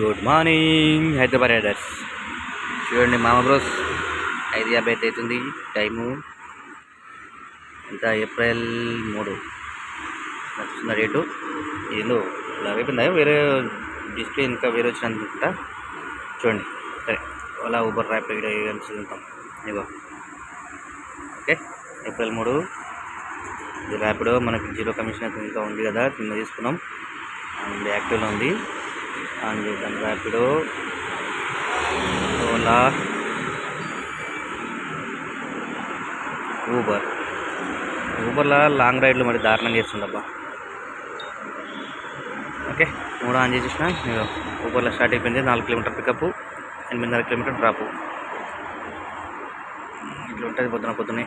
Good morning Hyderabad riders చూడండి మామ bros ఐదు యాభై అయితే అవుతుంది టైము ఇంకా ఏప్రిల్ మూడు. నడుస్తున్న రేటు. ఏందో ఇలా అయిపోయిందా? వేరే డిస్ప్లే ఇంకా వేరే వచ్చిన అనుకుంటా చూడండి. సరే ఓలా ఊబర్ ర్యాపిడ్ చూద్దాం ఇగో ఓకే ఏప్రిల్ మూడు. ఇది ర్యాపిడో మనకి జీరో కమిషన్ అయితే ఇంకా ఉంది కదా కింద తీసుకున్నాం. అండ్ యాక్టివ్లో ఉంది. ఆన్ దాని ర్యాపిడో ఓలా ఊబర్ ఊబర్లో లాంగ్ రైడ్లు మరి దారుణంగా చేస్తుండబ్బా ఓకే మూడు ఆన్ చేసేసిన. ఊబర్లో స్టార్ట్ అయిపోయింది. నాలుగు కిలోమీటర్ పికప్ ఎనిమిదిన్నర కిలోమీటర్ డ్రాపు ఇట్లా ఉంటుంది పొద్దున పొద్దునే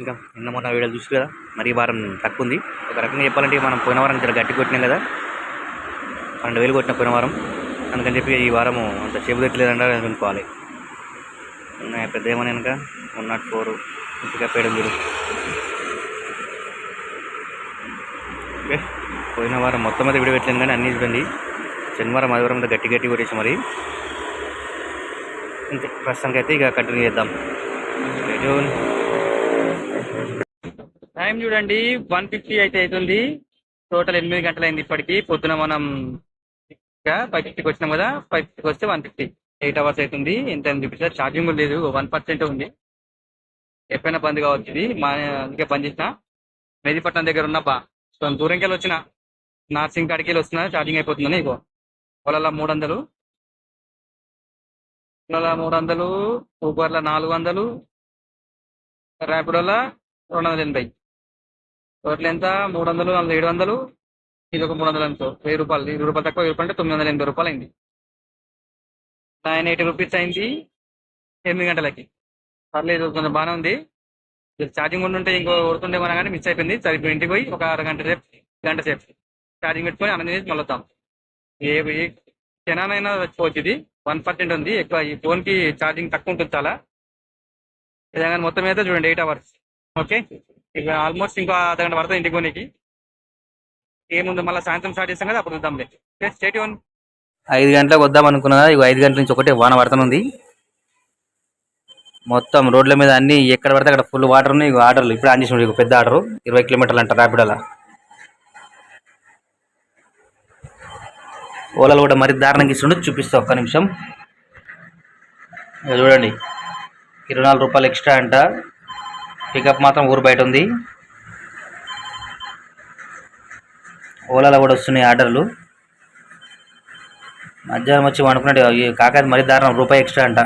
ఇంకా నిన్న మొన్న వీడియోలు చూసి కదా మరీ వారం తక్కువ ఉంది. ఒక రకంగా చెప్పాలంటే మనం పోయిన వారం చాలా గట్టి కొట్టినాం కదా. పన్నెండు వేలు కొట్టిన పోయిన వారం. అందుకని చెప్పి ఈ వారము అంత చెబు తెట్లేదంటే అనుకోవాలి. పెద్ద ఏమని కనుక వన్ నాట్ ఫోర్ ఇంటిగా పేయడం ఓకే పోయిన వారం మొత్తం మీద వీడియో పెట్టలేను కానీ అన్నీ ఇబ్బంది శనివారం ఆదివారం మీద గట్టి గట్టి కొట్టేసి మరి. అంతే ప్రస్తుతానికి అయితే ఇక కంటిన్యూ చేద్దాం. Stay. టైం చూడండి వన్ ఫిఫ్టీ అయితే అవుతుంది. టోటల్ ఎనిమిది గంటలైంది ఇప్పటికి. పొద్దున మనం ఫైవ్ ఫిఫ్టీకి వచ్చినాం కదా ఫైవ్ ఫిఫ్టీకి వస్తే వన్ ఫిఫ్టీ ఎయిట్ అవర్స్ అవుతుంది. ఎంత అని చూపిస్తారు ఛార్జింగ్ లేదు. వన్ పర్సెంట్ ఉంది. ఎప్పుడైనా బంద్ కావచ్చు ఇది. మా అందుకే బంద్ చేసిన. మెదిపట్నం దగ్గర ఉన్న బా కొంచెం దూరంకి వెళ్ళి వచ్చిన. నార్సింగ్ కాడికి వెళ్ళి వస్తున్నా. ఛార్జింగ్ అయిపోతుందని ఇగో. ఓలలో మూడు వందలు. ఓలలో మూడు వందలు. ఊబర్లో నాలుగు వందలు. ర్యాపిడోలో రెండు వందల ఎనభై. టోటల్ ఎంత? మూడు వందలు నలభై ఏడు వందలు. ఇది ఒక మూడు వందలు ఎంతో. వెయ్యి రూపాయలు. ఇరవై రూపాయలు తక్కువ వెయ్యి రూపాయలు అంటే తొమ్మిది వందల ఎనభై రూపాయలు అయింది నైన్ ఎయిటీ రూపీస్ అయింది ఎనిమిది గంటలకి. పర్లేదు కొంచెం బాగానే ఉంది. ఛార్జింగ్ ఉండుంటే ఇంకో కొడుతుండేమన్నా కానీ మిస్ అయిపోయింది. సరే ఇంటికి పోయి ఒక అరగంట సేపు గంట సేపు ఛార్జింగ్ పెట్టుకొని అన్నది చేసి మళ్ళీ వద్దాం. ఏ ఏ క్షణానైనా వచ్చిపోవచ్చు ఇది వన్ పర్సెంట్ ఉంది. ఎక్కువ ఈ ఫోన్కి ఛార్జింగ్ తక్కువ ఉంటుంది చాలా. విధంగా మొత్తం అయితే చూడండి ఎయిట్ అవర్స్ ఓకే ఇక ఆల్మోస్ట్ ఇంకో అర్ధగంట పడుతుంది ఇంటికి కొనికి ఏముంది మళ్ళీ సాయంత్రం స్టార్ట్ చేస్తాం కదా అప్పుడు చూద్దాంలే. స్టేట్ ఓన్ ఐదు గంటలకు వద్దాం అనుకున్నా ఇక ఐదు గంటల నుంచి ఒకటే వాన పడుతుంది మొత్తం రోడ్ల మీద అన్ని ఎక్కడ పడితే అక్కడ ఫుల్ వాటర్ ఉన్నాయి. ఆర్డర్లు ఇప్పుడు ఆన్ చేసి పెద్ద ఆర్డర్. ఇరవై కిలోమీటర్లు అంట ర్యాపిడోలా ఓలాలు కూడా మరి దారుణంగా ఇస్తుండే. చూపిస్తా ఒక్క నిమిషం. చూడండి. ఇరవై నాలుగు రూపాయలు ఎక్స్ట్రా అంట. పికప్ మాత్రం ఊరు బయట ఉంది. ఓలాలో కూడా వస్తున్నాయి ఆర్డర్లు. మధ్యాహ్నం వచ్చి వండుకున్నట్టు ఈ మరీ దారుణం రూపాయి ఎక్స్ట్రా అంట.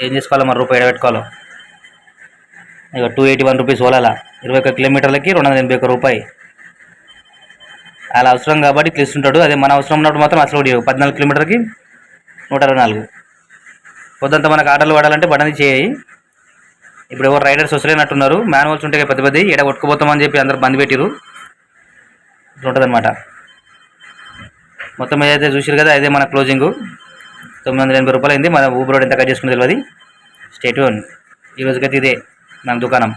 ఏం చేసుకోవాలో మరి రూపాయి ఎడబెట్టుకోవాలో. ఇక టూ ఎయిటీ వన్ రూపీస్ ఓలాల. ఇరవై ఒక్క కిలోమీటర్లకి రెండు వందల ఎనభై ఒక్క రూపాయి. అలా అవసరం కాబట్టి ఇట్లా ఇస్తుంటాడు. అదే మన అవసరం ఉన్నప్పుడు మాత్రం అసలు కూడా పద్నాలుగు కిలోమీటర్కి నూట అరవై నాలుగు. పొద్దంతా మనకు ఆర్డర్లు పడాలంటే బటన్ చేయి. ఇప్పుడు ఎవరు రైడర్స్ వసలేనట్టున్నారు మాన్యువల్స్ ఉంటాయి పెద్ద పెద్ద. ఈడ కొట్టుకుపోతామని చెప్పి అందరు బంద్ పెట్టిరు ఇట్లా ఉంటుందన్నమాట. మొత్తం ఏదైతే చూసారు కదా అదే మన క్లోజింగ్ తొమ్మిది వందల ఎనభై రూపాయలు అయింది మన ఊబర్ ఎంత కట్ చేసుకుని తెలియదు స్టేట్ ఈ రోజుకైతే ఇదే మన దుకాణం.